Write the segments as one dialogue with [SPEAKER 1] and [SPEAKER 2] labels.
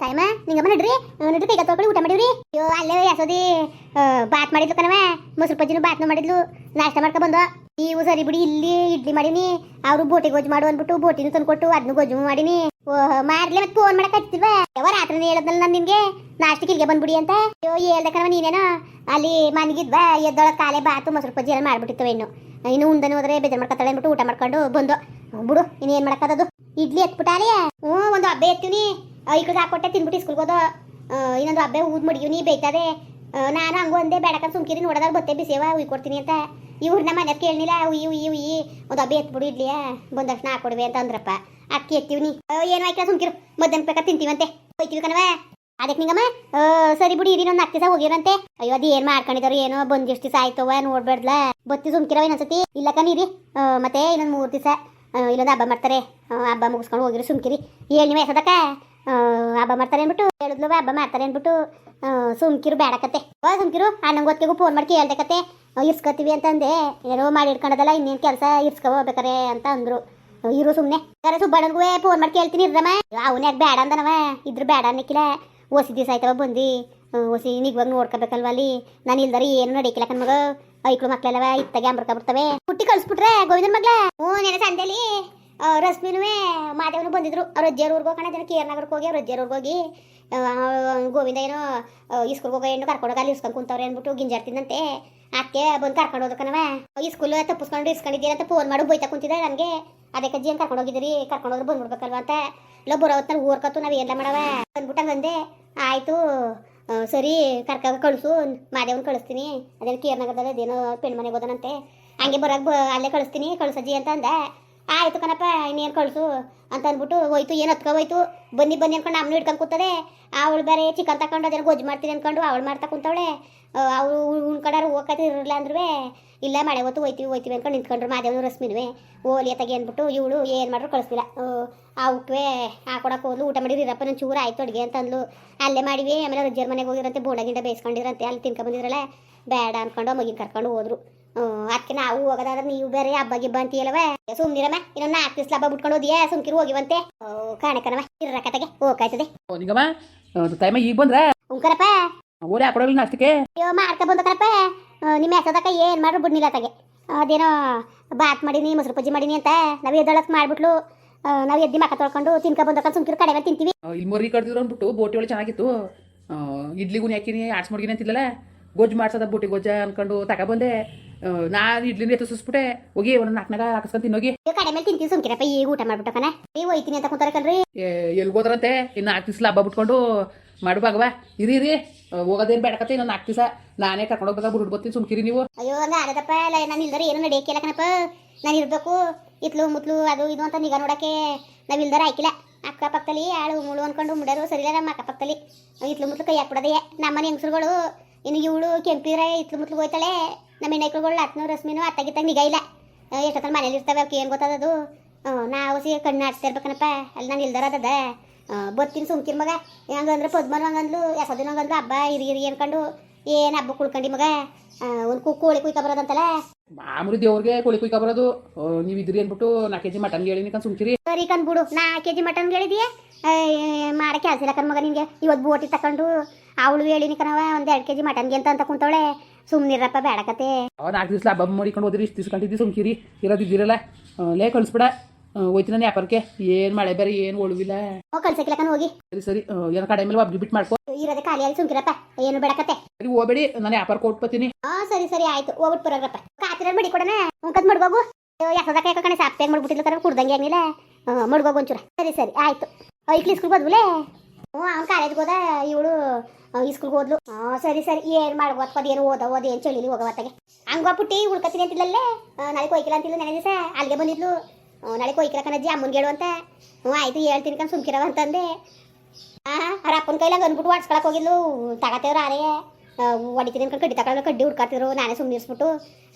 [SPEAKER 1] Time Ningamma ನಡ್ರಿ ನಡ್ರಿ ಕೈಗ ತೊಳ್ಕೊಳ್ಳಿ, ಊಟ ಮಾಡಿವ್ರಿ. ಅಯ್ಯೋ, ಅಲ್ಲೇ ಯಸೋದಿ. ಬಾತ್ ಮಾಡಿದ್ಲು ಕಣವ ಮೊಸರು ಪಜ್ಜಿನೂ ಬಾತ್ನು ಮಾಡಿದ್ಲು. ನಾಷ್ಟ ಮಾಡ್ಕೊ ಬಂದು ನೀವು ಸರಿ ಬಿಡಿ, ಇಲ್ಲಿ ಇಡ್ಲಿ ಮಾಡೀನಿ. ಅವರು ಬೋಟಿ ಗೊಜ್ಜು ಮಾಡು ಅಂದ್ಬಿಟ್ಟು ಬೋಟಿನೂ ತಂದ್ಕೊಟ್ಟು ಅದನ್ನು ಗೊಜ್ಜು ಮಾಡೀನಿ. ಮಾಡ್ಲಿ ಮತ್ತೆ ಫೋನ್ ಮಾಡಕ್ ಹಚ್ತಿಲ್ವಾ ಯಾವ ರಾತ್ರಿನೇ ಹೇಳದ್ನಲ್ಲ ನಾನು ನಿನ್ಗೆ. ನಾಷ್ಟಕ್ಕೆ ಇಲ್ಲಿಗೆ ಬಂದ್ಬಿಡಿ ಅಂತ. ಅಯ್ಯೋ, ಹೇಳ್ದೆ ಕಣವ ನೀನೇನೋ. ಅಲ್ಲಿ ಮನೆಗಿದ್ವಾ ಎದ್ದೊಳ ಕಾಲೆ ಬಾತು ಮೊಸರು ಪಜ್ಜಿ ಎಲ್ಲ ಮಾಡ್ಬಿಟ್ಟಿತ್ತವೆ ಇನ್ನು ಇನ್ನು ಉಂದನೆ ಹೋದ್ರೆ ಬೇಜಾರು ಮಾಡ್ಕೊತಾಳೆ ಅಂದ್ಬಿಟ್ಟು ಊಟ ಮಾಡ್ಕೊಂಡು ಬಂದು ಬಿಡು ಇನ್ನೇನು ಮಾಡಕ್ಕದದು ಇಡ್ಲಿ ಎತ್ಬಿಟ್ಟಾಲೆ. ಹ್ಞೂ ಒಂದು ಹಬ್ಬ ಎತ್ತೀವಿ ಈ ಕಡೆ ಹಾಕೊಟ್ಟೆ ತಿನ್ಬಿಟ್ಟು ಸ್ಕೂಲ್ಗೆ ಹೋದ ಇನ್ನೊಂದು ಹಬ್ಬೆ ಊದ್ ಮಡಗಿವ್ನಿ ನೀ ಆ, ನಾನು ಹಂಗು ಒಂದೇ ಬೇಡಕ ಸುಮ್ಕಿರಿ ನೋಡದಾಗ ಬತ್ತೆ ಬಿಸೇವ ಉಯ್ ಕೊಡ್ತೀನಿ ಅಂತ. ಇವ್ರನ್ನ ಮನೆಯವ್ರು ಕೇಳಲಿಲ್ಲ ಉಯ್ಯಿ ಉಯ್ಯಿ ಉಯ್ಯಿ ಒಂದು ಹಬ್ಬೆ ಎತ್ಬಿಡು ಇಡ್ಲಿಯ? ಬಂದ ತಕ್ಷಣ ಹಾಕೊಡ್ವೆ ಅಂತ ಅಂದ್ರಪ್ಪ. ಅಕ್ಕಿ ಎತ್ತೀವ್ನಿ ಏನು ಆಯ್ತಾ ಸುಮ್ಕಿರು. ಮಧ್ಯಾಹ್ನ ಬೇಕಾ ತಿಂತೀವಂತೆ. ಹೋಯ್ತೀವಿ ಕಣವ ಅದಕ್ಕೆ ನಿಂಗಮ್ಮ ಸರಿ ಬಿಡಿ ಇರಿ ಒಂದು ನಾಲ್ಕು ದಿವಸ ಹೋಗಿರಂತೆ. ಅಯ್ಯೋ ಅದು ಏನು ಮಾಡ್ಕೊಂಡಿದಾರು ಏನೋ ಬಂದು ಎಷ್ಟು ದಿವಸ ಆಯ್ತವ ನೋಡ್ಬೇಡ್ಲ. ಬತ್ತಿ ಸುಮ್ಕಿರವ ಇನ್ನೊಂದ್ಸತಿ. ಇಲ್ಲ ಕಣೀರಿ ಮತ್ತೆ ಇನ್ನೊಂದು ಮೂರು ದಿವಸ ಇಲ್ಲೊಂದು ಹಬ್ಬ ಮಾಡ್ತಾರೆ. ಹಬ್ಬ ಮುಗಿಸ್ಕೊಂಡು ಹೋಗಿರಿ ಸುಮ್ಕಿರಿ. ಹೇಳಿ ನೀವು ಎಸದಕ್ಕ. ಹಬ್ಬ ಮಾಡ್ತಾರೆ ಅಂದ್ಬಿಟ್ಟು ಹೇಳಿದ್ಲು, ಹಬ್ಬ ಮಾಡ್ತಾರೆ ಅಂದ್ಬಿಟ್ಟು ಸುಮ್ಕಿರು ಬೇಡಕತ್ತೆ ಓ, ಸುಮ್ಕಿರು ಗೊತ್ತಿಗೂ ಫೋನ್ ಮಾಡಿ ಕೇಳ್ದಕತ್ತೆ ಇರ್ಸ್ಕೊತೀವಿ ಅಂತಂದೆ. ಏನೋ ಮಾಡಿ ಇಟ್ಕೊಂಡದಲ್ಲ ಇನ್ನೇನು ಕೆಲಸ ಇರ್ಸ್ಕೊ ಹೋಗ್ಬೇಕಾರೆ ಅಂತ ಅಂದ್ರು. ಇರು ಸುಮ್ಮನೆ ಯಾರ ಸುಬ್ಬಣ್ಣನಿಗೂ ಫೋನ್ ಮಾಡಿ ಕೇಳ್ತೀನಿ, ಇರ್ದಮ್ಮ. ಅವನ್ಯಾಗ ಬೇಡ ಅಂದನವ? ಇದ್ರ ಬೇಡ ಅನ್ನಕ್ಕಿಲ್ಲ ಓಸಿ ದಿವಸ ಆಯ್ತವ ಬಂದು ಓಸಿ ನಿಗ್ವಾಗ ನೋಡ್ಕೋಬೇಕಲ್ವ ಅಲ್ಲಿ. ನಾನು ಇಲ್ದಾರೆ ಏನು ನಡೀಕಿಲ್ಲ ಕಣ್ಮಗ. ಐಕ್ಳು ಮಕ್ಳೆಲ್ಲವ, ಇತ್ತಾಗೆ ಅಂಬರ್ಕ ಬರ್ತವೆ ಹುಟ್ಟಿ ಕಳ್ಸ್ಬಿಟ್ರೆ ಗೋವಿಂದ ಮಗ್ಲಾ ಹ್ಞೂ ನೆನೆ ಸಂದೇಲಿ ರಶ್ಮಿನುವೆ ಮಾದೇವನು ಬಂದಿದ್ರು. ಅವ್ರ ಅಜ್ಜಿಯವ್ರ ಊರ್ಗೆ ಹೋಗೋಣ ಕೇರ್ ನಗರಕ್ಕೆ ಹೋಗಿ ಅವ್ರ ಅಜ್ಜಿಯವ್ರ ಊರ್ಗೆ ಹೋಗಿ ಗೋವಿಂದ ಏನೋ ಇಸ್ಕೂಲ್ಗೆ ಹೋಗೋ ಹೆಣ್ಣು ಕರ್ಕೊಂಡೋಗಿ ಅಲ್ಲಿ ಇಸ್ಕೊಂಡು ಕುಂತವ್ರೆ ಅಂದ್ಬಿಟ್ಟು ಗಿಂಜಾಡ್ತಿದ್ದಂತೆ ಅದಕ್ಕೆ ಬಂದು ಕರ್ಕೊಂಡು ಹೋದಕ್ಕನವ ಈ ಸ್ಕೂಲ್ ತಪ್ಪಿಸ್ಕೊಂಡು ಇಸ್ಕೊಂಡಿದ್ದೀರ ಅಂತ ಫೋನ್ ಮಾಡಿ ಬೈತಾ ಕುಂತಿದ್ದೆ ನನಗೆ. ಅದಕ್ಕೆ ಅಜ್ಜಿ ಏನು ಕರ್ಕೊಂಡು ಹೋಗಿದ್ದೀರಿ? ಕರ್ಕೊಂಡು ಹೋದ್ರೆ ಬಂದ್ಬಿಡ್ಬೇಕಲ್ವ ಅಂತ. ಇಲ್ಲ ಬರೋ ಹೊತ್ನಲ್ಲಿ ಊರ್ಕತ್ತು ನಾವು ಎಲ್ಲ ಮಾಡವ ಅಂದ್ಬಿಟ್ಟು ಹಂಗಂದೆ ಆಯಿತು ಸರಿ, ಕರ್ಕ, ಕಳಿಸು, ಮಾದೇವನ್ ಕಳಿಸ್ತೀನಿ. ಅದೇನು ಕೇರ್ ನಗರದಲ್ಲಿ ಅದೇನೋ ಪೆಣ್ ಮನೆಗೆ ಹೋದನಂತೆ. ಹಂಗೆ ಬರೋಕೆ ಅಲ್ಲೇ ಕಳಿಸ್ತೀನಿ ಕಳಿಸಜ್ಜಿ ಅಂತ ಅಂದ. ಆಯ್ತು ಕಣಪ್ಪ, ಇನ್ನೇನು ಕಳಿಸು? ಅಂತ ಅಂದ್ಬಿಟ್ಟು ಹೋಯ್ತು, ಏನು ಹತ್ಕೊ ಹೋಯ್ತು? ಬನ್ನಿ ಬನ್ನಿ ಅನ್ಕೊಂಡು ಅಮ್ಮನ ಹಿಡ್ಕೊಂಡು ಕೂತದೆ. ಅವಳು ಬೇರೆ ಚಿಕನ್ ತಕೊಂಡು ಅದೇನು ಗೊಜ್ಜು ಮಾಡ್ತೀನಿ ಅನ್ಕೊಂಡು ಅವಳು ಮಾಡ್ತಾ ಕುಂತವಳೆ. ಅವಳು ಉಣ್ಕೊಂಡಾರು ಇರಲಿಲ್ಲ ಅಂದ್ರೂ ಇಲ್ಲ ಮಳೆ ಹೊತ್ತು ಹೋಯ್ತೀವಿ ಹೋಯ್ತೀವಿ ಅನ್ಕೊಂಡು ನಿಂತ್ಕೊಂಡ್ರು ಮಾದೇವನು ರಶ್ಮಿನುವೆ. ಓಲಿ ಅತ್ತಾಗೆ ಅಂದ್ಬಿಟ್ಟು ಇವಳು ಏನು ಮಾಡ್ರು ಕಳಿಸ್ತಿಲ್ಲ ಅವಕ್ಕೆ ಹಾಕೊಡಕ್ಕೆ ಹೋದ್ಲು, ಊಟ ಮಾಡಿದ್ರು, ಇರಪ್ಪ ನನ್ನ ಚೂರು ಆಯ್ತು ಅಡುಗೆ ಅಂತ ಅಂದ್ಲು ಅಲ್ಲೇ ಮಾಡಿವಿ, ಆಮೇಲೆ ರಜ್ಜರ್ ಮನೆಗೆ ಹೋಗಿರಂತೆ ಬೋಂಡ ಬೇಯಿಸ್ಕೊಂಡಿರಂತೆ ಅಲ್ಲಿ ತಿನ್ಕೊಂಬಂದಿದ್ರಲ್ಲ ಬೇಡ ಅನ್ಕೊಂಡು ಮಗಿನ ಕರ್ಕೊಂಡು ಹೋದ್ರು. ಅದಕ್ಕೆ ನಾವು ಹೋಗೋದಾದ್ರೆ ನೀವು ಬೇರೆ ಹಬ್ಬ ಗಿಬ್ಬ ಅಂತೀಯಲ್ಲವ ಸುಮ್ನಿರಮ್ಮ ಇನ್ನೊಂದು ನಾಲ್ಕು ದಿವಸ ಹಬ್ಬ ಬಿಟ್ಕೊಂಡು ಹೋದಿಯಾ? ಸುಮ್ಕಿರು ಹೋಗಿವಂತೆ. ಕಾಣಕನವ ಇರ್ರ ಕತೆಗೆ. ಹೋಗಾಯ್ತದೆ
[SPEAKER 2] ಓ ನಿಂಗಮ್ಮ ಟೈಮ ಈಗ ಬಂದ್ರೆ?
[SPEAKER 1] ಉಂಕರಪ್ಪ.
[SPEAKER 2] ಓರೆ ಹಾಕೊಡೋಲ್ಲ ಅಷ್ಟಕ್ಕೆ
[SPEAKER 1] ಅಯ್ಯೋ ಮಾಡ್ಕ ಬಂದಕರಪ್ಪ ನಿಮ್ಮ ಹೆಸದಕ್ಕ ಏನು ಮಾಡ್ರು ಬಿಡ್ನಿಲ್ಲ ತಗೆ ಅದೇನೋ ಬಾತ್ ಮಾಡೀನಿ ಮೊಸರು ಪಜ್ಜಿ ಮಾಡೀನಿ ಅಂತ ನಾವು ಎದ್ದೊಳಕ್ ಮಾಡ್ಬಿಟ್ಲು. ನಾವು ಎದ್ದಿ ಮಕ್ಕ ತೊಳ್ಕೊಂಡು ತಿನ್ಕ ಬಂದಕ್ಕ ಸುಮ್ಕಿರು ಕಡೆ ಮೇಲೆ ತಿಂತೀವಿ.
[SPEAKER 2] ಇಲ್ಲಿ ಮುರಿ ಕಡ್ದಿದ್ರು ಅಂದ್ಬಿಟ್ಟು ಬೋಟಿ ಒಳಗೆ ಚೆನ್ನಾಗಿತ್ತು. ಇಡ್ಲಿಗೂ ಹಾಕಿನಿ ಆಡ್ಸ್ ಮಡ್ಗಿನಿ ಅಂತಿಲ್ಲಲ್ಲ ಗೊಜ್ಜು ಮಾಡ್ಸದ ಬುಟ್ಟಿ ಗೊಜ್ಜ ಅನ್ಕೊಂಡು ತಗೊಬಂದೆ ನಾನು ಇಡ್ಲಿನ ಎತ್ತಿಸ್ಬಿಟ್ಟೆ ಹೋಗಿ ಒಂದ್ ನಾಲ್ಕನಾಗ ಹಾಕಿಸ್ಕೊಂಡು ತಿನ್ನೋಗಿ
[SPEAKER 1] ಹೋಗಿ. ಕಡೆ ಮೇಲೆ ತಿಂತೀವಿ ಸುಮ್ಕಿರಪ್ಪ ಈಗ ಊಟ ಮಾಡ್ಬಿಟ್ಟಕನ ನೀವು ಹೋಯ್ತೀನಿ ಅಂತ ಕುಂತಾರ ಕಣ್ರಿ
[SPEAKER 2] ಎಲ್ಲಿ ಹೋದ್ರಂತೆ? ಇನ್ನು ನಾಲ್ಕು ದಿವಸ ಹಬ್ಬ ಬಿಟ್ಕೊಂಡು ಮಾಡು ಭಾಗವ. ಇರಿ ಇರಿ. ಹೋಗೋದೇನ್ ಬೇಡಕತ್ತೆ ಇನ್ನೊಂದು ನಾಲ್ಕು ದಿವಸ. ನಾನೇ ಕರ್ಕೊಂಡು ಹೋಗ್ಬೇಕಾ ಬಿಟ್ಟು ಬರ್ತೀನಿ ಸುಮ್ಕಿರಿ ನೀವು.
[SPEAKER 1] ಅಯ್ಯೋ ಹಂಗ ಆಗದಪ್ಪ. ಇಲ್ಲ ನಾನು ಇಲ್ದಾರೆ ಏನು ನಡೆಯಕ್ಕಿಲ್ಲ ಕಣಪ್ಪ. ನಾನು ಇರ್ಬೇಕು. ಇತ್ಲು ಮುತ್ಲು ಅದು ಇದು ಅಂತ ನಿಗಾ ನೋಡಕ್ಕೆ ನಾವು ಇಲ್ದಾರ ಆಯ್ಕಿಲ್ಲ ಅಕ್ಕಪಕ್ಕದಲ್ಲಿ ಆಳು ಮುಳು ಅನ್ಕೊಂಡು ಮುಡೋರು ಸರಿಲ್ಲ ನಮ್ಮ ಅಕ್ಕಪಕ್ಕದಲ್ಲಿ ಇತ್ಲು ಮುತ್ಲು ಕೈ ಹಾಕ್ಬಿಡದೆ. ನಮ್ಮನೆ ಹೆಂಗಸರುಗಳು ಇನ್ನು ಇವಳು ಕೆಂಪಿರ ಇತ್ಲು ಮುತ್ಲು ಹೋಯ್ತಾಳೆ. ನಮ್ಮ ಹೆಣ್ಣೈಕ್ಳುಗಳು ಹತ್ತನೂರು ರಶ್ಮಿನೂ ಅತ್ತಾಗಿತ್ತಾಗ ನಿಗಾ ಇಲ್ಲ ಎಷ್ಟೊತ್ತಲ್ಲಿ ಮನೇಲಿ ಇರ್ತವೆ ಅವಕ್ಕೆ ಏನು ಗೊತ್ತದದು? ನಾವು ಸಿ ಕಣ್ಣು ಆಡ್ಸ್ತಾ ಇರ್ಬೇಕನಪ್ಪ. ಅಲ್ಲಿ ನಾನು ಇಲ್ದಾರ ಅದದ. ಬತ್ತೀನಿ ಸುಮ್ಕಿನ ಮಗ. ಹೆಂಗಂದ್ರೆ ಪದ್ಮನು ಹಂಗಂದ್ಲು ಎಸದಿನ ಹಂಗಂದ್ಲು ಹಬ್ಬ ಹಿರಿ ಹಿರಿ ಅನ್ಕೊಂಡು ಏನು ಹಬ್ಬ ಕುಳ್ಕೊಂಡಿ ಮಗ? ಒಂದು ಕು ಕೋಳಿ ಕುಯ್ಕ ಬರೋದಂತಲ್ಲ?
[SPEAKER 2] ಮಾಮೂಲಿ ದೇವ್ರಿಗೆ ಕೋಳಿ ಕುಯ್ಕ ಬರೋದು. ನೀವು ಇದ್ರಿ ಅನ್ಬಿಟ್ಟು ನಾಲ್ಕು ಕೆಜಿ ಮಟನ್ ಹೇಳಿನಿ ಕಣ್ ಸುಮ್ಕಿರಿ.
[SPEAKER 1] ಸರಿ ಕಂದ್ಬಿಡು ಬಿಡು ಕೆ ಕೆಜಿ ಮಟನ್ ಹೇಳಿದೀಯ ಮಾಡೋ ಕೆಲಸ ಇಲ್ಲ ಕಣ್ ಮಗ ನಿಂಗೆ ಇವತ್ತು ಬೋಟಿ ತಕೊಂಡು ಅವಳು ಹೇಳಿನಿ ಕಣವ ಒಂದು ಎರಡು ಕೆಜಿ ಮಟನ್ಗೆ ಅಂತ ಅಂತ ಕುಂತವಳೆ. ಸುಮ್ಮನಿರಪ್ಪ ಬೇಡಕತೆ
[SPEAKER 2] ನಾಲ್ಕು ದಿವಸ ಹಬ್ಬ ಮಾಡಿಕೊಂಡು ಹೋದ್ರಿ ಇಷ್ಟು ದಿವ್ಸ ಕಂಡಿದ್ದಿ ಸುಮ್ಕಿರಿ. ಇರೋದಿದ್ದೀರಲ್ಲ ಲೇ ಕಳಿಸ್ಬಿಡ. ಹೋಯ್ತೀನಿ ನಾನು ವ್ಯಾಪಾರಕ್ಕೆ. ಏನು ಮಳೆ ಬೇರೆ ಏನು ಒಳುವಿಲ್ಲ.
[SPEAKER 1] ಓ ಹೋಗಿ.
[SPEAKER 2] ಸರಿ ಸರಿ. ಆ, ಏನೋ ಕಡೆ ಮೇಲೆ ಒಬ್ರು ಬಿಟ್ಟು ಮಾಡ್ಕೊ.
[SPEAKER 1] ಇರೋದೇ ಖಾಲಿಯಲ್ಲಿ ಸುಮ್ಕಿರಪ್ಪ. ಏನು ಬೇಡಕತ್ತೆ.
[SPEAKER 2] ಸರಿ ಹೋಗ್ಬೇಡಿ ನಾನು ವ್ಯಾಪಾರ ಕೊಟ್ಬತ್ತೀನಿ
[SPEAKER 1] ಹಾ ಸರಿ ಸರಿ ಆಯ್ತು. ಹೋಗ್ಬಿಟ್ಟು ಬರೋಗ್ರಪ್ಪ ಕಾತಿರ ಮಡಿ ಕೊಡಣ. ಉಂಕದ್ ಮಡ್ಗೋಗು. ಯಾಕದ ಯಾಕ ಕಣೆ ಸಾಪ್ಯಾಗ ಮಾಡ್ಬಿಟ್ಟಿಲ್ಲ ತರ ಕುಡ್ದಂಗೆ ಆಗಿಲ್ಲ ಮಡ್ಗೋಗು ಒಂಚೂರ. ಸರಿ ಸರಿ ಆಯ್ತು. ಐಕ್ಲಿ ಸ್ಕೂಲ್ ಬಂದ್ಬಿಲೆ ಹ್ಞೂ ಅವ್ನು ಕಾಲೇಜ್ಗೆ ಹೋದ ಇವಳು ಸ್ಕೂಲ್ಗೆ ಹೋದ್ಲು. ಹಾಂ ಸರಿ ಸರಿ ಏನು ಮಾಡ್ಬೋದು ಏನು ಓದ ಓದ ಏನು ಚಳಿಲಿ ಹೋಗವತ್ತಾಗೆ ಹಂಗ ಪುಟ್ಟಿ ಉಳ್ಕತ್ತೀನಿ ಅಂತಿಲ್ಲಲ್ಲೇ? ನಾಳೆ ಕೊಯ್ಕಿಲ್ಲ ಅಂತಿಲ್ಲ ನೆನೆ ದಿವಸ. ಅಲ್ಲಿಗೆ ಬಂದಿದ್ಲು. ಆ, ನಾಳೆ ಕೊಯ್ಕಿಲ್ಲ ಕಣಜ್ಜಿ ಅಮ್ಮನ್ಗೆ ಹೇಳು ಅಂತ. ಹ್ಞೂ, ಆಯ್ತು, ಹೇಳ್ತೀನಿ ಕಣ್, ಸುಮ್ಕಿರವ ಅಂತಂದೆ. ಹಾಂ ಅವ್ರ ಅಪ್ಪನ ಕೈಲಾಗ ಅಂದ್ಬಿಟ್ಟು ಒಡ್ಸ್ಕೊಳಕ್ ಹೋಗಿದ್ಲು. ತಗತೇವ್ರು ಆರೇ. ಹೊಡಿತೀನಿ ಅನ್ಕೊಂಡು ಕಡ್ಡಿ ತಗೊಳ್ಳೋ ಕಡ್ಡಿ ಹುಡ್ಕಾತಿದ್ರು. ನಾನೇ ಸುಮ್ಮನಿಸ್ಬಿಟ್ಟು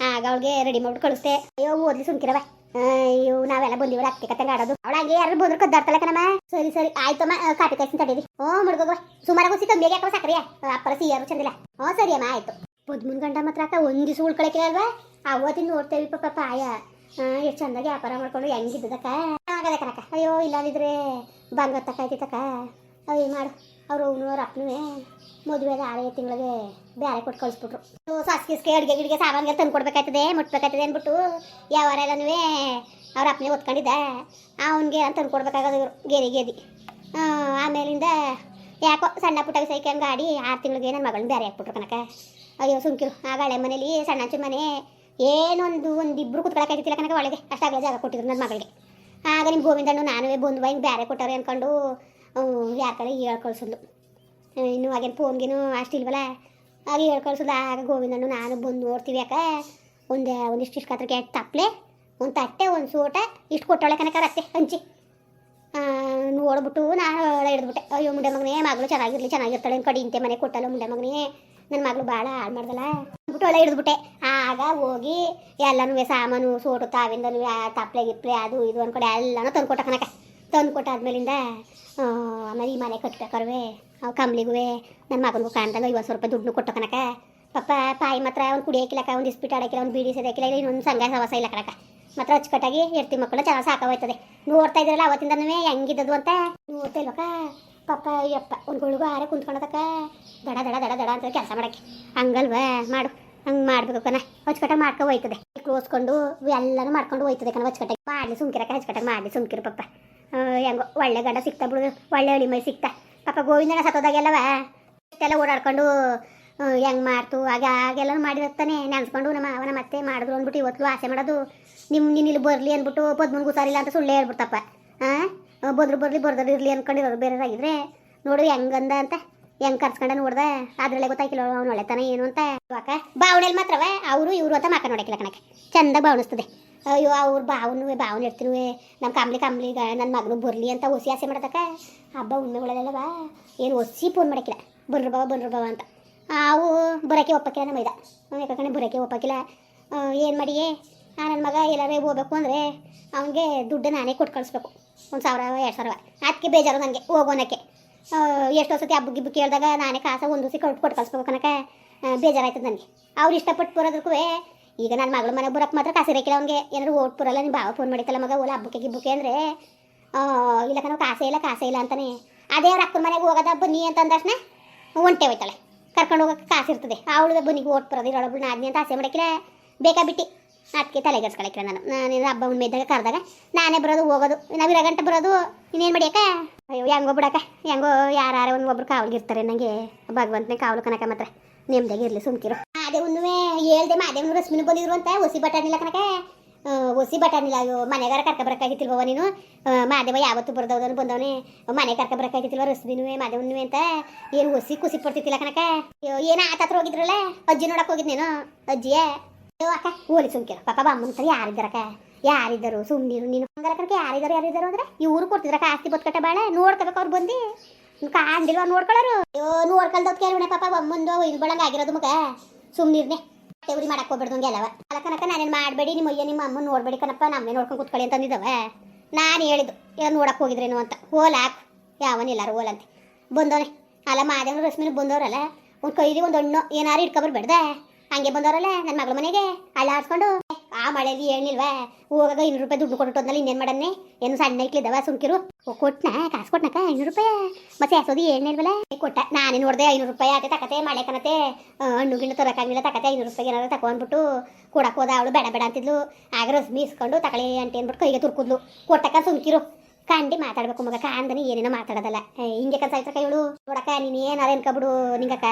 [SPEAKER 1] ಆಗ ಅವಳಿಗೆ ರೆಡಿ ಮಾಡ್ಬಿಟ್ಟು ಕಳಿಸ್ದೆ. ಅಯ್ಯೋ, ಓದ್ಲಿ ಸುಮ್ಕಿರವ. ಅಯ್ಯೋ, ನಾವೆಲ್ಲ ಬಂದಿವಲ್ಲ ಅಕ್ಕೆ ಕತೆ ಆಡೋದು. ಅವಳ ಹಂಗೆ ಯಾರು ಬಂದ್ರು ಕದ್ದಾಡ್ತಾಳೆ ಕಣಮ್ಮ. ಸರಿ ಸರಿ ಆಯ್ತಮ್ಮ ಕಾಪಿ ಕಾಯ್ತೀನಿ ತಡೀರಿ. ಹ್ಞೂ ಮುಡ್ಗೋಗ ಸುಮಾರು ಸಿಕ್ಕ ತಂಬಿಗೆ ಯಾಕೋ ಸಕ್ರಿಯ? ಅಪ್ಪರ ಸಿಯಾರು ಚಂದಿಲ್ಲ. ಹ್ಞೂ, ಸರಿ ಅಮ್ಮ, ಆಯ್ತು. ಪದ್ಮನ್ ಗಂಡ ಮಾತ್ರ ಅಕ್ಕ ಒಂದು ದಿವಸ ಉಳ್ಕೊಳಕ್ಕೆ ಅಲ್ವಾ? ಅವತ್ತಿನ ನೋಡ್ತೇವಿ ಪಾಪ, ಪಾಯ. ಎಷ್ಟು ಚಂದಾಗಿ ವ್ಯಾಪಾರ ಮಾಡ್ಕೊಂಡು ಹೆಂಗಿದ್ದಕ್ಕ ಆಗದೆ ಕಣಕ್ಕ ಅಯ್ಯೋ, ಇಲ್ಲದಿದ್ರೆ ಬಂಗತ್ತಕ್ಕ ತಕ್ಕ ಆಯ್ತಿತ್ತಕ್ಕ ಅಯ್ಯ ಮಾಡು, ಅವರು ಅವ್ರ ಅಪ್ಪನೂ ಮದುವೆ ಆರೇ ತಿಂಗಳಿಗೆ ಬೇರೆ ಕೊಟ್ಟು ಕಳಿಸ್ಬಿಟ್ರು. ಸಾಸಿಗೆ ಅಡುಗೆ ಗಿಡಿಗೆ ಸಾಮಾನ್ಗೆ ತಂದು ಕೊಡ್ಬೇಕಾಯ್ತದೆ, ಮುಟ್ಬೇಕಾಯ್ತದೆ ಅಂದ್ಬಿಟ್ಟು ಯಾವಾರೆಲ್ಲನೂ ಅವ್ರ ಅಪ್ಪನೇ ಒತ್ಕೊಂಡಿದ್ದ ಅವನಿಗೆ ಅಂತ ತಂದು ಕೊಡ್ಬೇಕಾಗೋದು ಗೇರಿ ಗೇದಿ ಆಮೇಲಿಂದ ಯಾಕೋ ಸಣ್ಣ ಪುಟ್ಟ ಸೈಕಲ್ ಗಾಡಿ ಆರು ತಿಂಗಳಿಗೆ ನನ್ನ ಮಗಳನ್ನ ಬೇರೆ ಹಾಕ್ಬಿಟ್ರು ಕನಕ ಅಯ್ಯೋ ಸುಂಕಿರು ಆ ಗಾಳೆ ಮನೇಲಿ ಸಣ್ಣ ಮನೆ ಏನೊಂದು ಒಂದಿಬ್ರು ಕುತ್ಕೊಳಕ್ಕಾಗಿತ್ತಿಲ್ಲ ಕನಕ ಒಳಗೆ ಅಷ್ಟಾಗಲೇ ಜಾಗ ಕೊಟ್ಟಿದ್ರು ನನ್ನ ಮಗಳಿಗೆ. ಆಗ ನಿಮ್ಮ ಗೋವಿಂದಣ್ಣು ನಾನು ಬಂದು ಹಿಂಗೆ ಬೇರೆ ಕೊಟ್ಟಾರೆ ಅಂದ್ಕೊಂಡು ಯಾರ ಕಡೆ ಹೇಳ್ ಕಳ್ಸಿದ್ಲು. ಇನ್ನು ಆಗೇನು ಫೋನ್ಗೇನು ಅಷ್ಟಿಲ್ವಲ್ಲ ಆಗ ಹೇಳ್ ಕಳ್ಸಿದ್ಲು. ಆಗ ಗೋವಿಂದಣ್ಣು, ನಾನು ಬಂದು ನೋಡ್ತೀವಿ ಯಾಕೆ? ಒಂದು, ಒಂದಿಷ್ಟು ಇಷ್ಟು ಕತ್ರಕ್ಕೆ ತಪ್ಪಲೆ ಒಂದು ತಟ್ಟೆ, ಒಂದು ಸೋಟ, ಇಷ್ಟು ಕೊಟ್ಟೊಳೆ ಕನಕ ರಸ್ತೆ ಹಂಚಿ ನೋಡ್ಬಿಟ್ಟು ನಾನು ಹಿಡಿದ್ಬಿಟ್ಟೆ. ಅಯ್ಯೋ, ಮುಂಡೆ ಮಗನೇ, ಮಗಳು ಚೆನ್ನಾಗಿರಲಿ, ಚೆನ್ನಾಗಿರ್ತಾಳೆ ಕಡಿ ಇಂತೆ ಮನೆ ಕೊಟ್ಟಲ್ಲ ಮುಂಡೆ ಮಗನೇ. ನನ್ನ ಮಗಳು ಭಾಳ ಹಾಳು ಮಾಡ್ದಲ್ಲ? ಬಿಟ್ಟು ಒಳ್ಳೆ ಹಿಡಿದ್ಬಿಟ್ಟೆ. ಆಗ ಹೋಗಿ ಎಲ್ಲನೂ ಸಾಮಾನು, ಸೋಟು, ತಾವಿಂದನು ತಪ್ಪಲೆ ಗಿಪ್ಲೆ, ಅದು ಇದು ಅನ್ಕೊಂಡು. ಎಲ್ಲನೂ ತಂದ್ಕೊಟ್ಟ ಕನಕ ತಂದ್ಕೊಟ್ಟ ಆದ್ಮೇಲಿಂದ ಆಮೇಲೆ ಈ ಮನೆ ಕಟ್ಬೇಕಾರ್ವೆ ಅವು ಕಂಬ್ಳಿಗೂ ನನ್ನ ಮಗನಿಗೂ ಕಾಣ್ದಂಗೆ ಐವತ್ತು ಸಾವಿರ ರೂಪಾಯಿ ದುಡ್ಡು ಕೊಟ್ಟ ಕನಕ ಪಪ್ಪ ಪಾಯಿ ಮಾತ್ರ ಅವ್ನು ಕುಡಿಯೋಕಿಲ್ಲಕ ಒಂದು ಇಸ್ಪಿಟ್ ಆಡೋಕ್ಕಿಲ್ಲ ಅವ್ನು ಬೀಡಿ ಸೇದಕ್ಕಿಲ್ಲ ಇನ್ನೊಂದು ಸಂಘ ಸವಾಸ ಇಲ್ಲ ಕಣಕ ಮಾತ್ರ ಅಚ್ಚುಕಟ್ಟಾಗಿ ಎರ್ತಿ ಮಕ್ಕಳು ಚೆನ್ನಾಗಿ ಸಾಕಾಗೋಯ್ತದೆ. ನೋಡ್ತಾ ಇದ್ರಲ್ಲ, ಅವತ್ತಿಂದನೂ ಹೆಂಗಿದ್ದದು ಅಂತ ನೋಡ್ತಾ ಇಲ್ವಕ್ಕ? ಪಾಪ, ಯಪ್ಪ ಒಂದು ಆರೆ ಕುಂತ್ಕೊಂಡದಕ್ಕ ದಡ ದಡ ದಡ ದಡ ಅಂತ ಕೆಲಸ ಮಾಡಕ್ಕೆ. ಹಂಗಲ್ವಾ? ಮಾಡು. ಹಂಗೆ ಮಾಡ್ಬೇಕು ಕಣ. ಅಚ್ಚುಕಟ್ಟಾಗಿ ಮಾಡ್ಕೊ ಹೋಯ್ತದೆ. ಕ್ಲೋಸ್ಕೊಂಡು ಎಲ್ಲನೂ ಮಾಡ್ಕೊಂಡು ಹೋಯ್ತದೆ ಕಣ ಅಚ್ಚುಕಟ್ಟಾಗಿ ಮಾಡಲಿ ಸುಮ್ಕಿರಕ್ಕ ಅಚ್ಚುಕಟ್ಟಾಗಿ ಮಾಡಲಿ ಸುಮ್ಕಿರು ಪಪ್ಪ ಹೆಂಗೋ ಒಳ್ಳೆ ಗಂಡ ಸಿಕ್ತ ಬಿಡು. ಒಳ್ಳೆ ಅಳಿ ಮೈ ಪಪ್ಪ ಪಾಪ ಗೋವಿಂದನ ಸತ್ತೋದಾಗೆಲ್ಲವ? ಇಷ್ಟೆಲ್ಲ ಓಡಾಡ್ಕೊಂಡು ಹೆಂಗೆ ಮಾಡ್ತು? ಆಗ ಆಗೆಲ್ಲ ಮಾಡಿರ್ತಾನೆ ನೆನ್ಸ್ಕೊಂಡು ನಮ್ಮ ಅವನ ಮತ್ತೆ ಮಾಡಿದ್ರು ಅಂದ್ಬಿಟ್ಟು ಇವತ್ತು ಆಸೆ ಮಾಡೋದು ನಿಮ್ಮ ನೀನು ಇಲ್ಲಿ ಬರಲಿ ಅಂದ್ಬಿಟ್ಟು ಪದ್ಮನ್ ಗುಸಾರಿಲ್ಲ ಅಂತ ಸುಳ್ಳೆ ಹೇಳ್ಬಿಡ್ತಪ್ಪ. ಹಾಂ ಬಂದ್ರು ಬರಲಿ ಇರ್ಲಿ ಇರಲಿ ಅನ್ಕೊಂಡಿರೋರು ಬೇರೆದಾಗಿದ್ರೆ ನೋಡು ಹೆಂಗಂದ ಅಂತ, ಹೆಂಗ್ ಕರ್ಸ್ಕೊಂಡ ನೋಡ್ದೆ. ಅದ್ರಲ್ಲೇ ಗೊತ್ತಾಯ್ತಿಲ್ಲ ಅವ್ನು ಒಳ್ಳೆತನ ಏನು ಅಂತ. ಇವಾಗ ಬಾವಣೆಯಲ್ಲಿ ಮಾತ್ರವ ಅವರು ಇವರು ಅಂತ ಮಾಕ ನೋಡಕ್ಕಿಲ್ಲ ಕಣಕ್ಕೆ. ಚಂದ ಬಾವಣಿಸ್ತದೆ ಅಯ್ಯೋ, ಅವ್ರು ಬಾವನು ಬಾವನ ಇರ್ತಿರುವೆ. ನಮ್ಮ ಕಾಮ್ಲಿ ಕಾಮ್ಲಿ ನನ್ನ ಮಗನು ಬರಲಿ ಅಂತ ಹೊಸಿ ಆಸೆ ಮಾಡತಕ್ಕ ಹಬ್ಬ ಉಣ್ಮೆಗಳಲ್ಲೆಲ್ಲವ ಏನು ಹೊಸಿ ಫೋನ್ ಮಾಡಕ್ಕಿಲ್ಲ. ಬರ್ರು ಬಾವ ಬರ್ರು ಬಾವ ಅಂತ. ಅವು ಬರೋಕ್ಕೆ ಒಪ್ಪಕ್ಕಿಲ್ಲ ನಮ್ಮ ಇದ. ಯಾಕಂದ್ರೆ ಬರೋಕ್ಕೆ ಒಪ್ಪಕ್ಕಿಲ್ಲ. ಏನು ಮಾಡಿಯೇ? ನನ್ನ ಮಗ ಎಲ್ಲಾರೇ ಹೋಗ್ಬೇಕು ಅಂದರೆ ಅವನಿಗೆ ದುಡ್ಡು ನಾನೇ ಕೊಟ್ಟು ಕಳಿಸ್ಬೇಕು. ಒಂದು ಸಾವಿರ, ಎರಡು ಸಾವಿರ ಅದಕ್ಕೆ ಬೇಜಾರು ನನಗೆ ಹೋಗೋನಕ್ಕೆ ಎಷ್ಟೋ ಸತಿ ಹಬ್ಬ ಗಿಬ್ಬ ಕೇಳಿದಾಗ ನಾನೇ ಕಾಸ ಒಂದು ದಿವಸ ಕೊಟ್ಟು ಕೊಟ್ಟು ಕಳಿಸ್ಬೇಕು ಕನಕ ಬೇಜಾರಾಯ್ತದೆ ನನಗೆ. ಅವ್ರು ಇಷ್ಟಪಟ್ಟು ಬರೋದಕ್ಕೂ ಈಗ ನನ್ನ ಮಗಳ ಮನೆಗೆ ಬರೋಕ್ಕೆ ಮಾತ್ರ ಕಾಸು ಇರಕ್ಕಿಲ್ಲ ಅವ್ನಿಗೆ. ಏನಾದ್ರು ಓಟ್ ಪುರಲ್ಲ ನಿಮ್ಮ ಭಾವ ಫೋನ್ ಮಾಡಿತ್ತಲ್ಲ ಮಗ, ಓಲ ಹಬ್ಬಕ್ಕೆ ಗಿಬ್ಬಕ್ಕೆ ಅಂದರೆ ಇಲ್ಲ ಕಣ, ಕಾಸೇ ಇಲ್ಲ ಕಾಸೇ ಇಲ್ಲ ಅಂತಾನೆ. ಅದೇ ಅವ್ರ ಅಕ್ಕನ ಮನೆಗೆ ಹೋಗೋದ ಬನ್ನಿ ಅಂತ ಅಂದಷ್ಟೇ ಒಂಟೆ ಹೋಯ್ತಾಳೆ. ಕರ್ಕೊಂಡು ಹೋಗೋಕೆ ಕಾಸು ಇರ್ತದೆ. ಅವಳು ಬನ್ನಿಗೆ ಓಟ್ ಬರೋದು ಇರೋಳು ನಾದ್ನಿ ಅಂತ ಆಸೆ ಮಾಡಕ್ಕಿಲ್ಲ ಬೇಕಾ ಬಿಟ್ಟು. ಅದಕ್ಕೆ ತಲೆಗೆಡ್ಸ್ಕೊಳಕ್ಕಿಲ್ಲ ನಾನು. ನಾನು ಹಬ್ಬ ಹುಣ್ಣಿಮೆ ಇದ್ದಾಗ ಕರೆದಾಗ ನಾನೇ ಬರೋದು, ಹೋಗೋದು. ನಾವು ಇರೋ ಗಂಟೆ ಬರೋದು, ಇನ್ನೇನು ಮಾಡಿಯಕ್ಕ ಅಯ್ಯೋ, ಹೆಂಗೋ ಬಿಡಕ್ಕ ಹೆಂಗೋ ಯಾರು ಒಂದು ಒಬ್ರು ಕಾವಲ್ಗಿರ್ತಾರೆ ನನಗೆ ಭಗವಂತನೇ ಕಾವಲು ಕನಕ ಮಾತ್ರ. ನೆಮ್ಮದಿಯಾಗಿ ಇರಲಿ, ಸುಮ್ಕಿರು. ಮಾದೇವನ್ನುವೆ ಹೇಳ್ದೆ ಮಾದೇವನು ರಶ್ಮಿನ ಬಂದಿದ್ರು ಅಂತ. ಹೊಸಿ ಬಟಾಣಿಲ್ಲ ಕನಕ ಹೊಸಿ ಬಟಾಣಿಲ್ಲ ಅಯ್ಯೋ, ಮನೆಗಾರ ಕರ್ಕ ಬರಕ್ಕಾಗಿತ್ತಿಲ್ವ ನೀನು? ಮಾದೇವ ಯಾವತ್ತು ಬರ್ದವ್ದನ್ನು ಬಂದವನೇ. ಮನೆ ಕರ್ಕ ಬರಕ್ಕಾಗಿತ್ತಿಲ್ವ ರಶ್ಮಿನುವೆ ಮಾದೇವನ್ನುವೆ ಅಂತ. ಏನು ಹೊಸಿ ಖುಷಿ ಪಡ್ತಿತ್ತಿಲ್ಲ ಕನಕ ಅಯ್ಯೋ, ಏನು ಆತತ್ರ ಹೋಗಿದ್ರಲ್ಲ? ಅಜ್ಜಿ ನೋಡಕ್ ಹೋಗಿದ್ನೇನು ಅಜ್ಜಿಯೇ? ಅಯ್ಯೋ ಅಕ್ಕ, ಓಲಿ ಸುಮ್ಕಿರ. ಪಾಪ ಅಮ್ಮನ ಸರಿ ಯಾರಿದ್ದಾರಕ್ಕ ಯಾರಿದ್ದರು? ಸುಮ್ಮನಿರು ನೀನು ಹಂಗಾರ ಕಣಕ್ಕೆ ಯಾರಿದ್ದಾರೆ ಯಾರಿದ್ದಾರೆ ಅಂದ್ರೆ ಇವ್ರು ಕೊಡ್ತಿದ್ರಕ್ಕ ಆಸ್ತಿ ಬದುಕಟ್ಟ ಬಾಳೆ. ನೋಡ್ಕೋಬೇಕು ಅವ್ರು ಬಂದು. ಕಾಂದಿಲ್ವಾ ನೋಡ್ಕೊಳ್ಳೋರು? ಅಯ್ಯೋ ನೋಡ್ಕೊಳ್ದವ್ ಕೇಳೋಣ ಪಾಪ ಅಮ್ಮಂದು ಇದು ಬಳಂಗ ಆಗಿರೋದು ಮಗ ಸುಮ್ಮನಿರ್ನೆ ಉರಿ ಮಾಡಕ್ ಹೋಗ್ಬೇಡ್ದು ಹಂಗೆ ಅಲ್ಲ ಕನಕ ನಾನೇನು ಮಾಡಬೇಡಿ, ನಿಮ್ಮ ಅಯ್ಯ, ನಿಮ್ಮ ಅಮ್ಮನ ನೋಡ್ಬೇಡಿ ಕಣಪ್ಪ ನಮ್ಮೇ ನೋಡ್ಕೊಂಡು ಕುತ್ಕೊಳ್ಳಿ ಅಂತಂದಿದ್ದವ. ನಾನು ಹೇಳಿದ್ದು ಇಲ್ಲ ನೋಡಕ್ಕೆ ಹೋಗಿದ್ರೇನು ಅಂತ. ಹೋಲ್ ಹಾಕು. ಯಾವನಿಲ್ಲಾರು ಅಂತ. ಬಂದವನೇ. ಅಲ್ಲ, ಮಾದೇವ್ರು ರಶ್ಮಿನ ಬಂದವ್ರಲ್ಲ. ಒಂದು ಕೈಲಿ ಒಂದು ಹಣ್ಣು ಏನಾರು ಇಟ್ಕೊಬರ್ಬೇಡ್ದೆ ಹಂಗೆ ಬಂದವರಲ್ಲ ನನ್ನ ಮಗಳ ಮನೆಗೆ ಅಳ್ಳಾಡ್ಸ್ಕೊಂಡು ಆ ಮಳೆಯಲ್ಲಿ ಹೇಳಿಲ್ವಾ ಹೋಗಾಗ ಇನ್ನೂರು ರೂಪಾಯಿ ದುಡ್ಡು ಕೊಟ್ಟು ಇನ್ನೇನು ಮಾಡನ್ನೆ ಏನು ಸಣ್ಣ ಇಕ್ಕಿದವ ಸುಂಕಿರು ಕೊಟ್ನ? ಕಾಸು ಕೊಟ್ನಕ ಐನೂರು ರೂಪಾಯಿ? ಮತ್ತೆ ಹಸೋದಿ ಏನಿಲ್ವಲ್ಲ ಕೊಟ್ಟ. ನಾನೇ ನೋಡಿದೆ ಐನೂರು ರೂಪಾಯಿ ಆತೆ ತಕತೆ, ಮಳೆ ಕನತೆ ಹಣ್ಣು ಗಿಣ್ಣು ತರಕಾಗಿಲ್ಲ ತಕತೆ, ಐನೂರು ರೂಪಾಯಿ ಏನಾದ್ರು ತಗೊಂಡ್ಬಿಟ್ಟು ಕೊಡಕ್ಕೆ ಹೋದ ಅವಳು, ಬೇಡ ಬೇಡ ಅಂತಿದ್ಲು. ಆಗ್ರಸ್ ಮೀಸ್ಕೊಂಡು ತಕಳಿ ಅಂತ ಅಂದ್ಬಿಟ್ಟು ಕೈಗೆ ತುರ್ಕುದ್ಲು. ಕೊಟ್ಟಕ ಸುಮ್ಕಿರು. ಕಂಡಿ ಮಾತಾಡ್ಬೇಕು ಮಗ ಕಾಂದನಿ ಏನೇನೋ ಮಾತಾಡೋದಲ್ಲ. ಹಿಂಗೆ ಕೆಲಸ ಆಯ್ತಕ್ಕ ಇವಳು? ನೋಡಕ್ಕ, ನೀನು ಏನಾರ ಅನ್ಕೊಬಿಡು ನಿಂಗಕ್ಕ.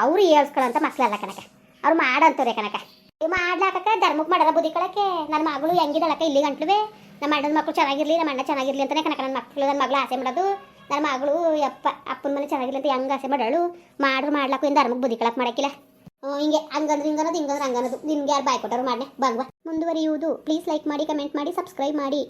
[SPEAKER 1] ಅವ್ರು ಅಂತ ಮಕ್ಳಲ್ಲ ಕನಕ ಅವ್ರು ಮಾಡಂತವ್ರೆ ಕಣಕ ಇವ್ ಮಾಡ್ಲಾಕ ಧರ್ಮಕ್ಕೆ ಮಾಡಲ್ಲ ಬುದ್ಧಿ ಕಳಕ್ಕೆ. ನನ್ನ ಮಗಳು ಹೆಂಗಿದಳಕ್ಕ ಇಲ್ಲಿ ಗಂಟ್ಲುವೆ. ನಮ್ಮ ಅಣ್ಣನ ಮಕ್ಕಳು ಚೆನ್ನಾಗಿರ್ಲಿ ನಮ್ಮ ಅಣ್ಣ ಚೆನ್ನಾಗಿರ್ಲಿ ಅಂತಾನೆ ಕನಕ ನನ್ನ ಮಕ್ಕಳು ನನ್ನ ಮಗಳು ಆಸೆ ಮಾಡೋದು. ನನ್ನ ಮಗಳು ಅಪ್ಪ ಅಪ್ಪನ ಮನೆ ಚೆನ್ನಾಗಿರ್ಲಿ ಅಂತ ಹೆಂಗೆ ಆಸೆ ಮಾಡಾಳು. ಮಾಡ್ರು ಮಾಡ್ಲಾಕು ಇಂದ ಧರ್ಮಕ್ಕೆ ಬುದ್ಧಿ ಕಳಕ್ ಮಾಡಕ್ಕಿಲ್ಲ. ಹಿಂಗೆ ಹಂಗಂದ್ರೆ ಹಿಂಗನ್ನೋದು ಹಿಂಗಂದ್ರೆ ಹಂಗನ್ನೋದು ನಿಮ್ಗೆ ಯಾರು ಬಾಯ್ ಕೊಟ್ಟರು ಮಾಡ್ಲೆ ಬಾಗ್ವಾ ಮುಂದುವರಿಯುವುದು. ಪ್ಲೀಸ್ ಲೈಕ್ ಮಾಡಿ ಕಮೆಂಟ್ ಮಾಡಿ ಸಬ್ಸ್ಕ್ರೈಬ್ ಮಾಡಿ.